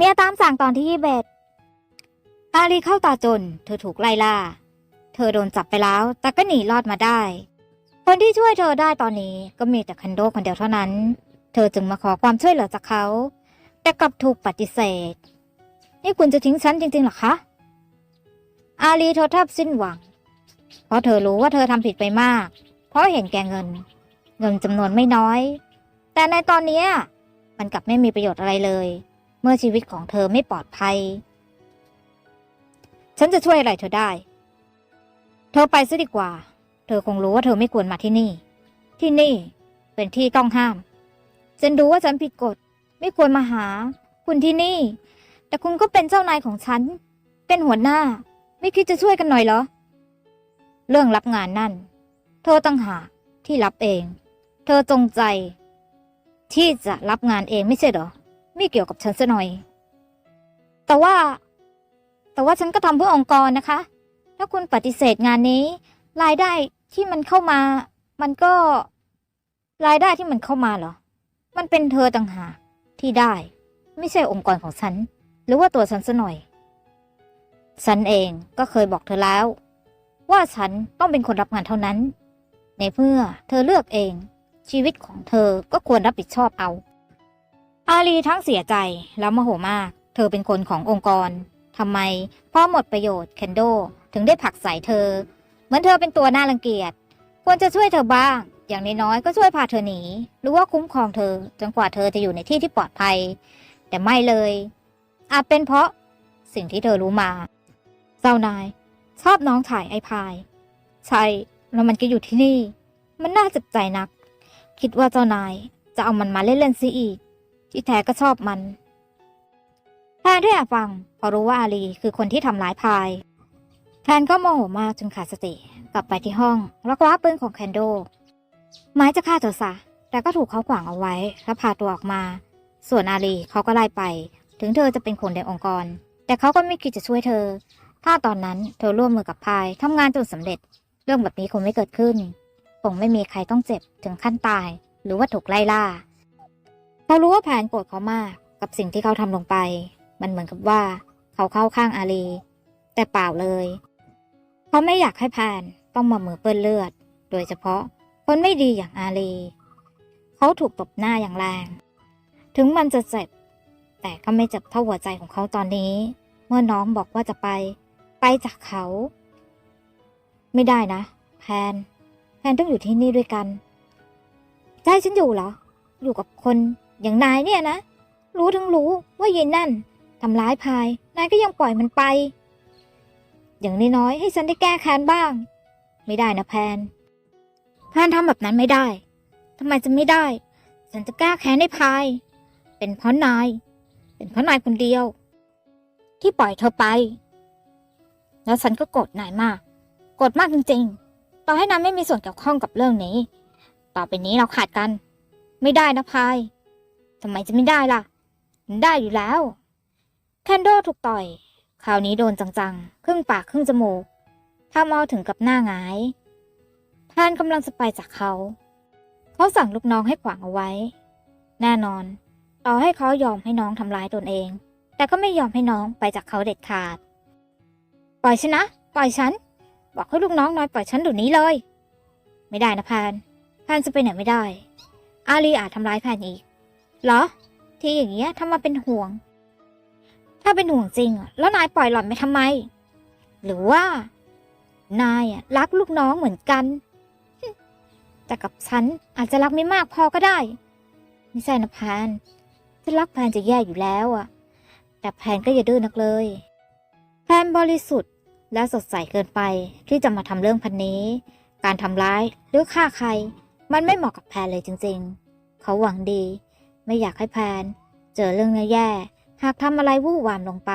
เมียตามสั่งตอนที่ยี่เบ็ดอาลีเข้าตาจน เธอถูกไล่ล่า เธอโดนจับไปแล้ว แต่ก็หนีรอดมาได้ คนที่ช่วยเธอได้ตอนนี้ก็มีแต่คันโดคนเดียวเท่านั้น เธอจึงมาขอความช่วยเหลือจากเขา แต่กลับถูกปฏิเสธ นี่คุณจะทิ้งฉันจริงๆหรอคะ อาลีเธอแทบสิ้นหวัง เพราะเธอรู้ว่าเธอทำผิดไปมาก เพราะเห็นแก่เงิน เงินจำนวนไม่น้อย แต่ในตอนนี้มันกลับไม่มีประโยชน์อะไรเลย เมื่อชีวิตของเธอไม่ปลอดภัย ฉันจะช่วยอะไรเธอได้ เธอไปซะดีกว่า เธอคงรู้ว่าเธอไม่ควรมาที่นี่ ที่นี่เป็นที่ต้องห้าม ฉันรู้ว่าฉันผิดกฎ ไม่ควรมาหา คุณที่นี่ แต่คุณก็เป็นเจ้านายของฉัน เป็นหัวหน้า ไม่คิดจะช่วยกันหน่อยเหรอ เรื่องรับงานนั่น เธอตั้งหากที่รับเอง เธอจงใจ ที่จะรับงานเองไม่ใช่เหรอ ไม่เกี่ยวกับฉันซะหน่อย แต่ว่า แต่ว่าฉันก็ทำเพื่อองค์กรนะคะ ถ้าคุณปฏิเสธงานนี้ รายได้ที่มันเข้ามา มันก็ รายได้ที่มันเข้ามาเหรอ มันเป็นเธอต่างหากที่ได้ ไม่ใช่องค์กรของฉัน หรือว่าตัวฉันซะหน่อย ฉันเองก็เคยบอกเธอแล้ว ว่าฉันต้องเป็นคนรับงานเท่านั้น ในเมื่อเธอเลือกเองชีวิตของเธอก็ควรรับผิดชอบเอา อาลีทั้งเสียใจแล้วโมโหมาก เธอเป็นคนขององค์กรทำไมพ่อหมดประโยชน์เคนโดถึงได้ผลักใส่เธอ เหมือนเธอเป็นตัวน่ารังเกียจ ควรจะช่วยเธอบ้าง อย่างน้อยๆก็ช่วยพาเธอหนี หรือว่าคุ้มครองเธอ จนกว่าเธอจะอยู่ในที่ที่ปลอดภัย แต่ไม่เลย อาจเป็นเพราะสิ่งที่เธอรู้มาเจ้านาย ชอบน้องถ่ายไอพาย ใช่แล้วมันก็อยู่ที่นี่ มันน่าเจ็บใจนัก คิดว่าเจ้านายจะเอามันมาเล่นๆซิอีก ที่แท้ก็ชอบมันแทนที่จะฟังพอรู้ว่าอาลีคือคนที่ทำร้ายพายแทนก็โมโหมากจนขาดสติ กลับไปที่ห้องแล้วคว้าปืนของแคนโดไม้จะฆ่าเธอซะแต่ก็ถูกเขาขวางเอาไว้แล้วพาตัวออกมา ส่วนอาลีเขาก็ไล่ไป ถึงเธอจะเป็นคนในองค์กร แต่เขาก็ไม่คิดจะช่วยเธอ ถ้าตอนนั้นเธอร่วมมือกับพายทำงานจนสำเร็จ เรื่องแบบนี้คงไม่เกิดขึ้นคงไม่มีใครต้องเจ็บถึงขั้นตาย หรือว่าถูกไล่ล่า เขารู้ว่าแผนโกรธเขามากกับสิ่งที่เขาทำลงไป มันเหมือนกับว่า เขาเข้าข้างอาลี แต่เปล่าเลย เขาไม่อยากให้แผนต้องมามือเปื้อนเลือด โดยเฉพาะคนไม่ดีอย่างอาลี เขาถูกตบหน้าอย่างแรง ถึงมันจะเจ็บ แต่ก็ไม่เจ็บเท่าหัวใจของเขาตอนนี้ เมื่อน้องบอกว่าจะไป ไปจากเขา ไม่ได้นะ แพน แพนต้องอยู่ที่นี่ด้วยกันจะให้ฉันอยู่เหรอ อยู่กับคน อย่างนายเนี่ยนะ รู้ทั้งรู้ว่าเย็นนั่นทำร้ายพาย นายก็ยังปล่อยมันไป อย่างน้อยๆให้ฉันได้แก้แค้นบ้าง ไม่ได้นะแพน แพนทำแบบนั้นไม่ได้ทำไมจะไม่ได้ ฉันจะแก้แค้นให้พาย เป็นเพราะนาย เป็นเพราะนายคนเดียว ที่ปล่อยเธอไป แล้วฉันก็โกรธนายมาก โกรธมากจริงๆ ต่อให้นายไม่มีส่วนเกี่ยวข้องกับเรื่องนี้ ต่อไปนี้เราขาดกัน ไม่ได้นะพาย ทำไมจะไม่ได้ล่ะ มันได้อยู่แล้ว แคนโดถูกต่อย คราวนี้โดนจังๆ ครึ่งปากครึ่งจมูกทำเอาถึงกับหน้าหงายแพนกำลังจะไปจากเขา เขาสั่งลูกน้องให้ขวางเอาไว้ แน่นอน ต่อให้เขายอมให้น้องทำร้ายตนเอง แต่ก็ไม่ยอมให้น้องไปจากเขาเด็ดขาด ปล่อยฉันนะ ปล่อยฉัน บอกให้ลูกน้องน้อยปล่อยฉันเดี๋ยวนี้เลย ไม่ได้นะแพนแพนจะไปไหนไม่ได้ อาลีอาจทำร้ายแพนอีก เหรอ ที่อย่างเงี้ยทำมาเป็นห่วง ถ้าเป็นห่วงจริงอะแล้วนายปล่อยหล่อนไปทำไม หรือว่า นายอะรักลูกน้องเหมือนกัน แต่กับฉันอาจจะรักไม่มากพอก็ได้ ไม่ใช่นะแพนจะรักแพนจะแย่อยู่แล้วอะแต่แพนก็อย่าดื้อนักเลย แพนบริสุทธิ์และสดใสเกินไปที่จะมาทำเรื่องพันนี้ การทำร้ายหรือฆ่าใคร มันไม่เหมาะกับแพนเลยจริง ๆ เขาหวังดี ไม่อยากให้แพนเจอเรื่องแย่ๆหากทำอะไรวู่วามลงไป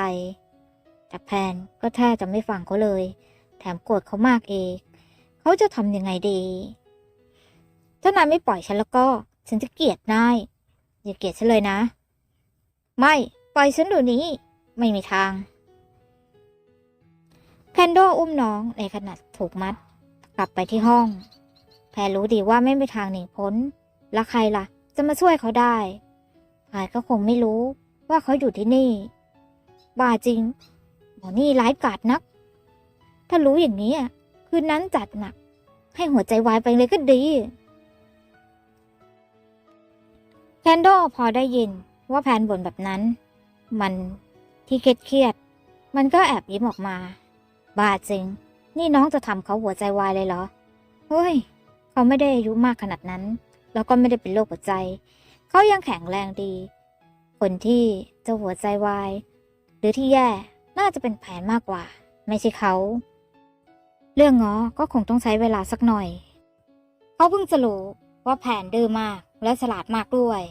แต่แพนก็แทบจะไม่ฟังเขาเลย แถมโกรธเขามากเองเขาจะทำยังไงดีถ้านายไม่ปล่อยฉันแล้วก็ ฉันจะเกลียดนายอย่าเกลียดฉันเลยนะ ไม่ปล่อยฉันเดี๋ยวนี้ ไม่มีทางแพนโดอุ้มน้องในขณะถูกมัด กลับไปที่ห้อง แพนรู้ดีว่าไม่มีทางหนีพ้น แล้วใครล่ะ จะมาช่วยเขาได้ พายก็คงไม่รู้ว่าเขาอยู่ที่นี่ บ้าจริง หมอนี่ร้ายกาจนัก ถ้ารู้อย่างนี้คืนนั้นจัดหนัก ให้หัวใจวายไปเลยก็ดี แคนโดพอได้ยินว่าแพนบ่นแบบนั้น มันที่เครียดเครียด มันก็แอบยิ้มออกมา บ้าจริง นี่น้องจะทำเขาหัวใจวายเลยเหรอ เฮ้ย เขาไม่ได้อายุมากขนาดนั้น แล้วก็ไม่ได้เป็นโรคหัวใจ เขายังแข็งแรงดี คนที่จะหัวใจวาย หรือที่แย่น่าจะเป็นแผนมากกว่า ไม่ใช่เขา เรื่องง้อก็คงต้องใช้เวลาสักหน่อย เขาเพิ่งจะรู้ว่าแผนดื้อมากและฉลาดมากด้วย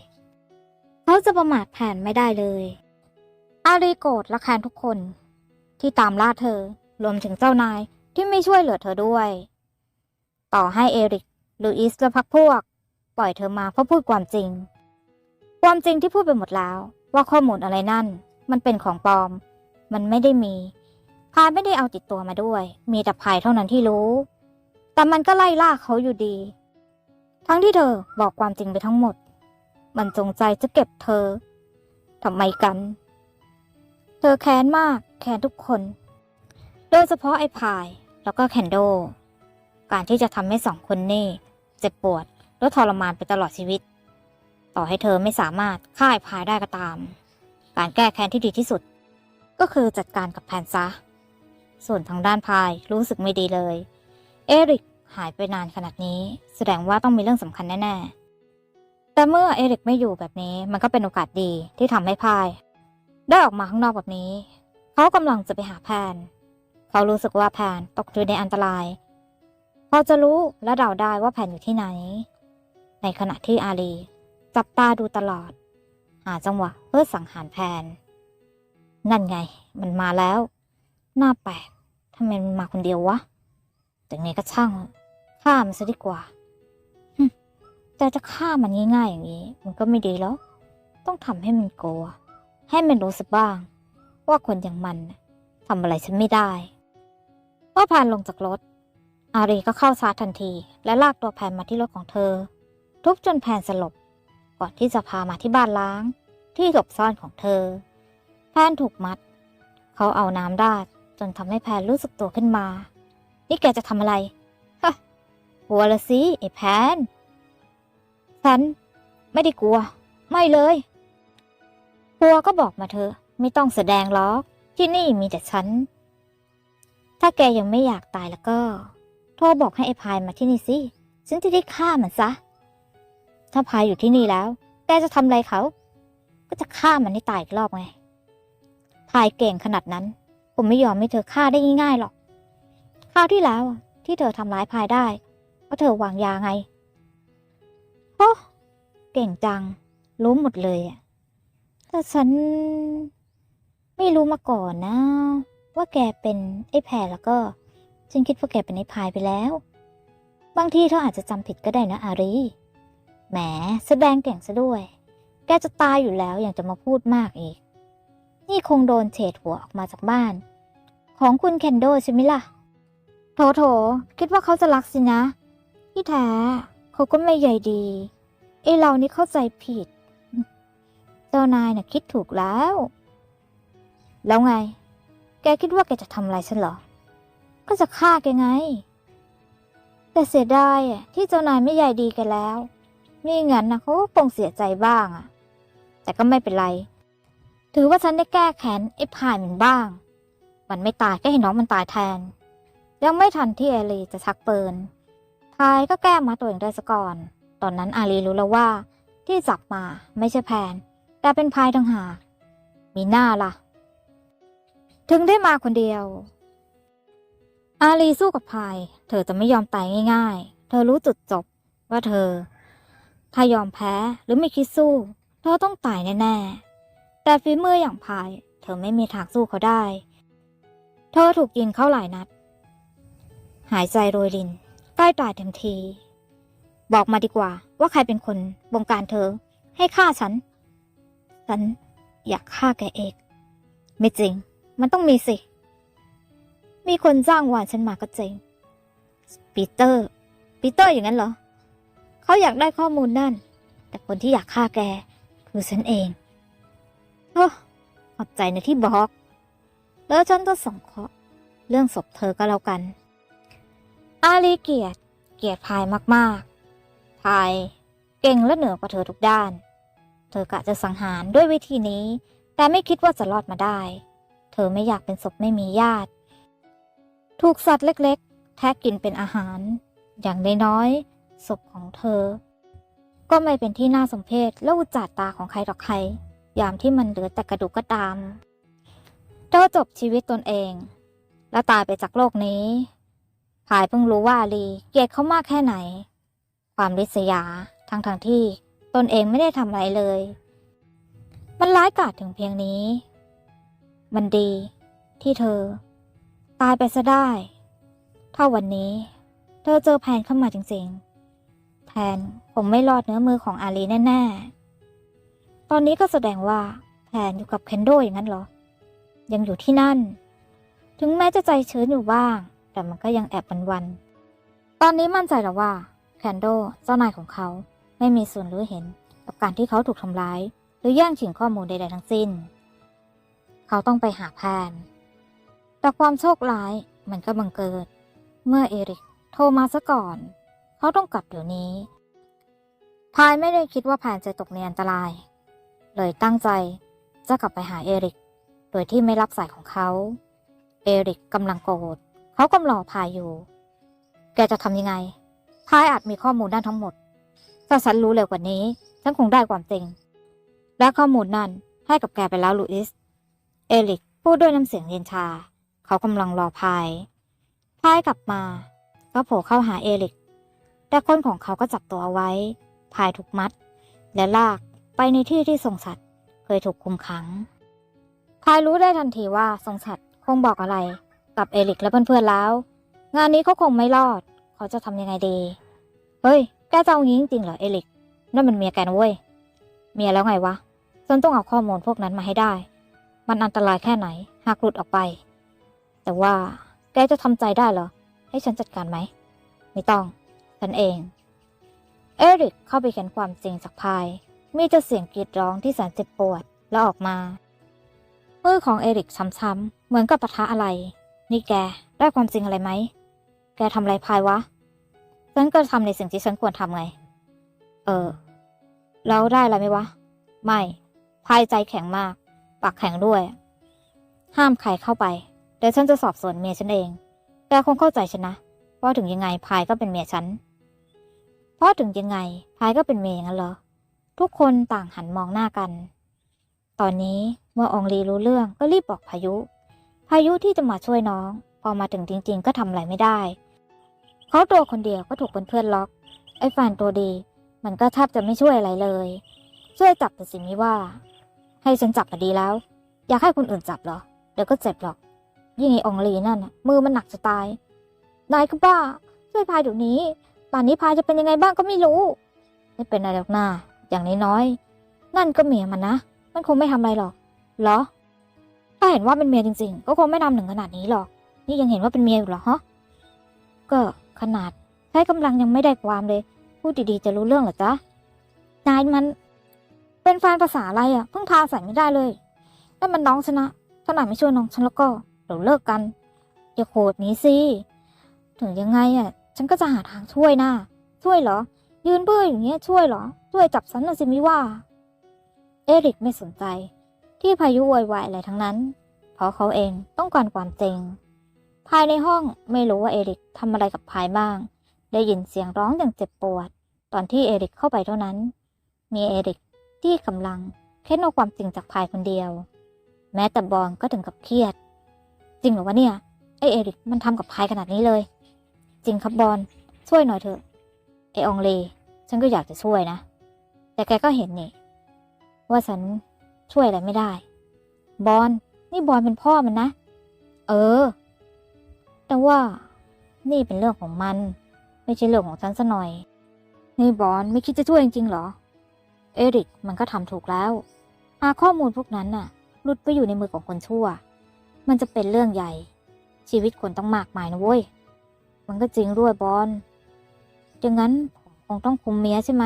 เขาจะประมาทแผนไม่ได้เลย อารีโกรธละแคนทุกคน ที่ตามล่าเธอรวมถึงเจ้านายที่ไม่ช่วยเหลือเธอด้วย ต่อให้เอริกลูอิสและพักพวก ปล่อยเธอมาเพราะพูดความจริง ความจริงที่พูดไปหมดแล้ว ว่าข้อมูลอะไรนั่น มันเป็นของปลอม มันไม่ได้มีพายไม่ได้เอาติดตัวมาด้วย มีแต่พายเท่านั้นที่รู้ แต่มันก็ไล่ล่าเขาอยู่ดี ทั้งที่เธอบอกความจริงไปทั้งหมด มันจงใจจะเก็บเธอทำไมกัน เธอแค้นมาก แค้นทุกคน โดยเฉพาะไอ้พายแล้วก็แคนโด การที่จะทำให้สองคนนี่เจ็บปวดและทรมานไปตลอดชีวิต ต่อให้เธอไม่สามารถฆ่าไอ้พายได้ก็ตาม การแก้แค้นที่ดีที่สุด ก็คือจัดการกับแพนซะ ส่วนทางด้านพายรู้สึกไม่ดีเลย เอริกหายไปนานขนาดนี้ แสดงว่าต้องมีเรื่องสำคัญแน่ๆ แต่เมื่อเอริกไม่อยู่แบบนี้มันก็เป็นโอกาสดีที่ทำให้พาย ได้ออกมาข้างนอกแบบนี้ เขากำลังจะไปหาแพน เขารู้สึกว่าแพนตกอยู่ในอันตราย พอจะรู้และเดาได้ว่าแพนอยู่ที่ไหน ในขณะที่อาลี จับตาดูตลอด หาจังหวะเพื่อสังหารแพน นั่นไง มันมาแล้วน่าแปลกทำไมมันมาคนเดียววะ แต่ไงก็ช่างฆ่ามันซะดีกว่าหึแต่จะฆ่ามันง่ายๆอย่างนี้ มันก็ไม่ดีแล้ว ต้องทำให้มันกลัว ให้มันรู้สึกบ้าง ว่าคนอย่างมันทำอะไรฉันไม่ได้เมื่อแพนลงจากรถ อารีก็เข้าชาร์จทันที และลากตัวแพนมาที่รถของเธอ ทุบจนแพนสลบ ก่อนที่จะพามาที่บ้านล้างที่หลบซ่อนของเธอ แพนถูกมัด เขาเอาน้ำราดจนทำให้แพนรู้สึกตัวขึ้นมา นี่แกจะทำอะไร ฮะ กลัวละสิไอ้แพน ฉัน ไม่ได้กลัว ไม่เลยกลัวก็บอกมาเถอะ ไม่ต้องแสดงหรอก ที่นี่มีแต่ฉัน ถ้าแกยังไม่อยากตายแล้วก็ โทรบอกให้ไอ้พายมาที่นี่สิ ฉันจะได้ฆ่ามันซะ ถ้าพายอยู่ที่นี่แล้ว แกจะทำอะไรเขา ก็จะฆ่ามันให้ตายอีกรอบไง พายเก่งขนาดนั้น ผมไม่ยอมให้เธอฆ่าได้ง่ายๆหรอกคราวที่แล้วที่เธอทำร้ายพายได้เพราะเธอวางยาไงโอ้เก่งจัง รู้หมดเลยอะแต่ฉัน ไม่รู้มาก่อนนะ ว่าแกเป็นไอ้แพรแล้วก็ ฉันคิดว่าแกเป็นไอ้พายไปแล้ว บางทีเธออาจจะจำผิดก็ได้นะอารี แหมแสดงเก่งซะด้วย แกจะตายอยู่แล้วยังจะมาพูดมากอีก นี่คงโดนเฉดหัวออกมาจากบ้าน ของคุณเคนโดใช่ไหมล่ะ โถโถ คิดว่าเขาจะรักสินะ ที่แท้เขาก็ไม่ใหญ่ดี เอเรานี่เข้าใจผิด เจ้านายน่ะคิดถูกแล้ว แล้วไง แกคิดว่าแกจะทำอะไรฉันเหรอ ก็จะฆ่าแกไง แต่เสียดายอะที่เจ้านายไม่ใหญ่ดีแกันแล้ว นี่งั้นนะเขาคงเสียใจบ้างอะแต่ก็ไม่เป็นไร ถือว่าฉันได้แก้แค้นไอ้พายมันบ้าง มันไม่ตายก็ให้น้องมันตายแทน ยังไม่ทันที่เอลีจะชักปืนพายก็แก้มาตัวเองได้ซะก่อน ตอนนั้นอาลีรู้แล้วว่า ที่จับมาไม่ใช่แพนแต่เป็นพายต่างหากมีหน้าล่ะ ถึงได้มาคนเดียว อาลีสู้กับพาย เธอจะไม่ยอมตายง่าย ๆ เธอรู้จุดจบว่าเธอ ถ้ายอมแพ้หรือไม่คิดสู้ เธอต้องตายแน่ๆ แต่ฝีมืออย่างพาย เธอไม่มีทางสู้เขาได้ เธอถูกยิงเข้าหลายนัด หายใจโรยริน ใกล้ตายเต็มที บอกมาดีกว่าว่าใครเป็นคนบงการเธอให้ฆ่าฉัน ฉันอยากฆ่าแกเอง ไม่จริง มันต้องมีสิ มีคนจ้างวานฉันมาก็จริง ปีเตอร์ ปีเตอร์อย่างนั้นเหรอ เขาอยากได้ข้อมูลนั่น แต่คนที่อยากฆ่าแก คือฉันเองเออขอบใจในะที่บอก แล้วฉันก็ส่งเคราะห์เรื่องศพเธอก็แล้วกัน อาลีเกียรติเกียรติพายมากๆพายเก่งและเหนือกว่าเธอทุกด้าน เธอกะจะสังหารด้วยวิธีนี้ แต่ไม่คิดว่าจะรอดมาได้ เธอไม่อยากเป็นศพไม่มีญาติ ถูกสัตว์เล็ก ๆ แทะกินเป็นอาหาร อย่างน้อยๆ ศพของเธอ ก็ไม่เป็นที่น่าสมเพชและอุจจาตาของใครหรอกใคร ยามที่มันเหลือแต่กระดูกก็ตามเธอจบชีวิตตนเอง และตายไปจากโลกนี้พายเพิ่งรู้ว่าอาลีเกลียดเขามากแค่ไหน ความริษยาทั้งทงที่ตนเองไม่ได้ทำอะไรเลย มันร้ายกาจถึงเพียงนี้ มันดีที่เธอ ตายไปซะได้ ถ้าวันนี้ เธอเจอแพนเข้ามาจริงๆ พนผมไม่รอดเนื้อมือของอาลีแน่ๆ ตอนนี้ก็แสดงว่าแพนอยู่กับเคนโดอย่างนั้นเหรอ ยังอยู่ที่นั่น ถึงแม้จะใจชื้นอยู่บ้าง แต่มันก็ยังแอบวันๆ ตอนนี้มั่นใจแล้วว่าแคนโดเจ้านายของเขาไม่มีส่วนรู้เห็นกับการที่เขาถูกทำร้าย หรือแย่งชิงข้อมูลใดๆทั้งสิ้น เขาต้องไปหาแพน แต่ความโชคร้ายมันก็บังเกิด เมื่อเอริกโทรมาซะก่อน เขาต้องกลับเดี๋ยวนี้พายไม่ได้คิดว่าแพนจะตกในอันตราย เลยตั้งใจจะกลับไปหาเอริก โดยที่ไม่รับสายของเขา เอริกกำลังโกรธเขากำลังรอพายอยู่ แกจะทำยังไง พายอาจมีข้อมูลด้านทั้งหมด ถ้าฉันรู้เร็วกว่านี้ ฉันคงได้ความจริง และข้อมูลนั้นให้กับแกไปแล้วลูอิส เอริกพูดด้วยน้ำเสียงเย็นชา เขากำลังรอพาย พายกลับมา ก็โผล่เข้าหาเอริก แต่คนของเขาก็จับตัวไว้ พายถูกมัด และลากไปในที่ที่ทรงสัตว์เคยถูกคุมขัง พายรู้ได้ทันทีว่าทรงสัตว์คงบอกอะไร กับเอริกและเพื่อนๆแล้ว งานนี้เขาคงไม่รอด เขาจะทำยังไงดี เฮ้ย แกจะเอางี้จริงเหรอเอริก นั่นมันเมียแกนะเว้ย เมียแล้วไงวะฉันต้องเอาข้อมูลพวกนั้นมาให้ได้ มันอันตรายแค่ไหน หากหลุดออกไป แต่ว่าแกจะทำใจได้เหรอ ให้ฉันจัดการไหม ไม่ต้อง ฉันเอง เอริกเข้าไปเขียนความจริงจากพาย มีแต่เสียงกรีดร้องที่แสนเจ็บปวดแล้วออกมา มือของเอริกช้ำๆเหมือนกับปะทะอะไร นี่แกได้ความจริงอะไรไหม แกทำอะไรพายวะ ฉันก็ทำในสิ่งที่ฉันควรทำไง เออแล้วได้อะไรไหมวะ ไม่ พายใจแข็งมาก ปากแข็งด้วย ห้ามใครเข้าไป เดี๋ยวฉันจะสอบสวนเมียฉันเอง แกคงเข้าใจฉันนะว่าถึงยังไงพายก็เป็นเมียฉัน ราะถึงยังไงพายก็เป็นเมียอย่างนั้นเหรอ ทุกคนต่างหันมองหน้ากัน ตอนนี้เมื่อองลีรู้เรื่องก็รีบบอกพายุ พายุที่จะมาช่วยน้อง พอมาถึงจริง ๆ ก็ทำอะไรไม่ได้ เขาตัวคนเดียวก็ถูกเพื่อนๆล็อก ไอ้แฟนตัวดี มันก็แทบจะไม่ช่วยอะไรเลย ช่วยจับแต่สิ่งนี้ว่า ให้ฉันจับมาดีแล้ว อยากให้คนอื่นจับเหรอ เดี๋ยวก็เจ็บหรอก ยิ่งไอ้องลีนั่นน่ะมือมันหนักจะตาย นายก็บ้าช่วยพายเดี๋ยวนี้ ป่านนี้พายจะเป็นยังไงบ้างก็ไม่รู้ ไม่เป็นอะไรหรอกนาอย่างน้อยๆนั่นก็เมียมันนะ มันคงไม่ทำอะไรหรอก เหรอ ถ้าเห็นว่าเป็นเมียจริง ๆ ก็คงไม่ทำถึงขนาดนี้หรอก นี่ยังเห็นว่าเป็นเมียอยู่เหรอฮะ ก็ขนาดใช้กำลังยังไม่ได้ความเลย พูดดีๆจะรู้เรื่องหรอจ๊ะ นายมัน เป็นแฟนภาษาอะไรอะ เพิ่งพาใส่ไม่ได้เลยนั่นมันน้องฉันะถ้าหนายไม่ช่วยน้องฉันแล้วก็เดี๋ยวเลิกกันอย่าโกรธนี้สิ ถึงยังไงอะ ฉันก็จะหาทางช่วยนะช่วยเหรอ ยืนเบื่ออย่างเงี้ยช่วยเหรอ ช่วยจับฉันน่ะสิมิว่า เอริกไม่สนใจ ที่พายุโวยวายอะไรทั้งนั้น เพราะเขาเองต้องการความจริง ภายในห้องไม่รู้ว่าเอริกทำอะไรกับพายบ้าง ได้ยินเสียงร้องอย่างเจ็บปวด ตอนที่เอริกเข้าไปเท่านั้น มีเอริกที่กำลังเค้นเอาความจริงจากพายคนเดียว แม้แต่บอลก็ถึงกับเครียด จริงเหรอวะเนี่ยไอเอริกมันทำกับพายขนาดนี้เลย จริงครับบอลช่วยหน่อยเถอะไออองเล ฉันก็อยากจะช่วยนะ แต่แกก็เห็นนี่ ว่าฉันช่วยอะไรไม่ได้ บอลนี่บอลเป็นพ่อมันนะ เออ แต่ว่านี่เป็นเรื่องของมัน ไม่ใช่เรื่องของฉันซะหน่อย นี่บอลไม่คิดจะช่วยจริงๆเหรอ เอริกมันก็ทำถูกแล้ว หาข้อมูลพวกนั้นน่ะหลุดไปอยู่ในมือของคนชั่ว มันจะเป็นเรื่องใหญ่ ชีวิตคนต้องมากมายนะเว้ย มันก็จริงด้วยบอลดังนั้นผมคงต้องคุมเมียใช่ไหม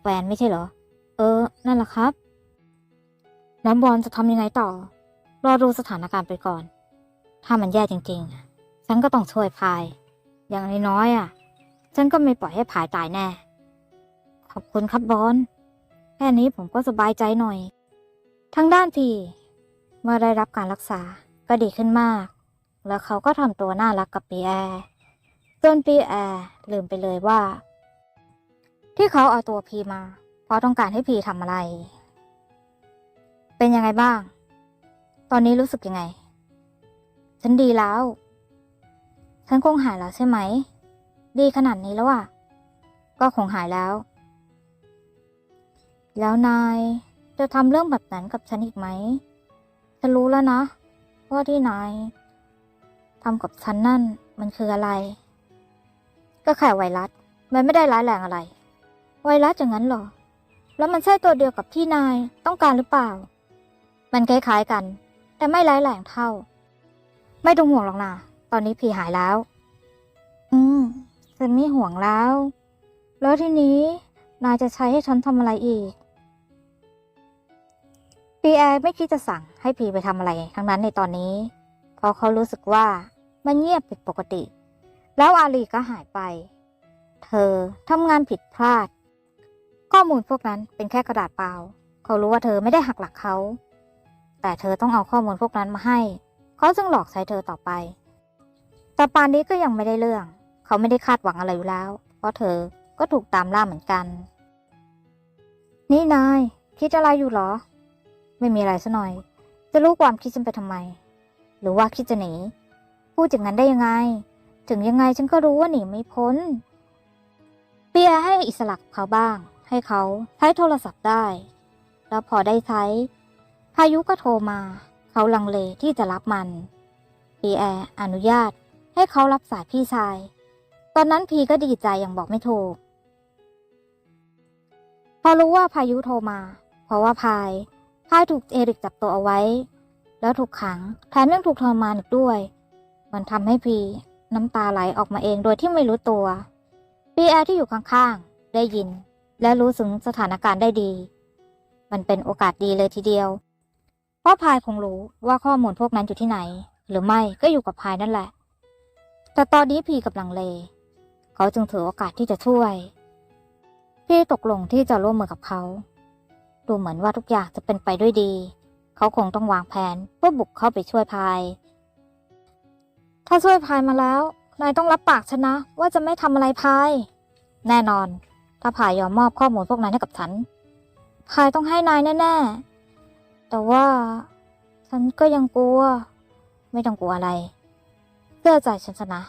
แฟนไม่ใช่เหรอ เออ นั่นแหละครับ แล้วบอลจะทำยังไงต่อ รอดูสถานการณ์ไปก่อน ถ้ามันแย่จริงๆ ฉันก็ต้องช่วยพาย อย่างน้อยๆอะ ฉันก็ไม่ปล่อยให้พายตายแน่ ขอบคุณครับบอลแค่นี้ผมก็สบายใจหน่อย ทางด้านพีเมื่อได้รับการรักษาก็ดีขึ้นมาก แล้วเขาก็ทำตัวน่ารักกับปีแอร์ จนปีแอร์ลืมไปเลยว่า ที่เขาเอาตัวพีมา เพราะต้องการให้พีทำอะไร เป็นยังไงบ้าง ตอนนี้รู้สึกยังไง ฉันดีแล้ว ฉันคงหายแล้วใช่ไหม ดีขนาดนี้แล้วอะ ก็คงหายแล้ว แล้วนายจะทำเรื่องแบบนั้นกับฉันอีกไหม ฉันรู้แล้วนะ ว่าที่นายทำกับฉันนั่นมันคืออะไร ก็แค่ไวรัส มันไม่ได้ร้ายแรงอะไร ไวรัสอย่างนั้นหรอ แล้วมันใช่ตัวเดียวกับที่นายต้องการหรือเปล่า มันคล้ายๆกัน แต่ไม่ร้ายแรงเท่า ไม่ต้องห่วงหรอกนะตอนนี้พีหายแล้ว อืมฉันไม่ห่วงแล้ว แล้วทีนี้นายจะใช้ให้ฉันทำอะไรอีกปีแอร์ไม่คิดจะสั่งให้พีไปทำอะไรทั้งนั้นในตอนนี้ เพราะเขารู้สึกว่ามันเงียบผิดปกติ แล้วอาลีก็หายไป เธอทำงานผิดพลาด ข้อมูลพวกนั้นเป็นแค่กระดาษเปล่า เขารู้ว่าเธอไม่ได้หักหลักเขา แต่เธอต้องเอาข้อมูลพวกนั้นมาให้ เขาจึงหลอกใช้เธอต่อไป แต่ปานนี้ก็ยังไม่ได้เรื่อง เขาไม่ได้คาดหวังอะไรอยู่แล้ว เพราะเธอก็ถูกตามล่าเหมือนกัน นี่นายคิดอะไรอยู่หรอ ไม่มีอะไรซะหน่อย จะรู้ความคิดฉันไปทำไม หรือว่าคิดจะหนี พูดอย่างนั้นได้ยังไง ถึงยังไงฉันก็รู้ว่าหนีไม่พ้น เปียให้อิสระเขาบ้าง ให้เขาใช้โทรศัพท์ได้ แล้วพอได้ใช้ พายุก็โทรมา เขาลังเลที่จะรับมัน ปีแออนุญาตให้เขารับสายพี่ชาย ตอนนั้นพีก็ดีใจอย่างบอกไม่ถูก พอรู้ว่าพายุโทรมา เพราะว่าพาย พายถูกเอริกจับตัวเอาไว้ แล้วถูกขัง แถมยังถูกทรมานอีกด้วย มันทำให้พี น้ำตาไหลออกมาเองโดยที่ไม่รู้ตัวปีแอร์ที่อยู่ข้างๆ ได้ยิน และรู้ถึงสถานการณ์ได้ดี มันเป็นโอกาสดีเลยทีเดียว เพราะพายคงรู้ว่าข้อมูลพวกนั้นอยู่ที่ไหน หรือไม่ก็อยู่กับพายนั่นแหละ แต่ตอนนี้พีกำลังเล เขาจึงถือโอกาสที่จะช่วย พี่ตกลงที่จะร่วมมือกับเขา ดูเหมือนว่าทุกอย่างจะเป็นไปด้วยดี เขาคงต้องวางแผนเพื่อบุกเข้าไปช่วยพาย ถ้าช่วยพายมาแล้ว นายต้องรับปากฉันนะ ว่าจะไม่ทำอะไรพาย แน่นอน ถ้าพายยอมมอบข้อมูลพวกนั้นให้กับฉัน พายต้องให้นายแน่ๆ แต่ว่า ฉันก็ยังกลัว ไม่ต้องกลัวอะไร เชื่อใจฉันซะนะ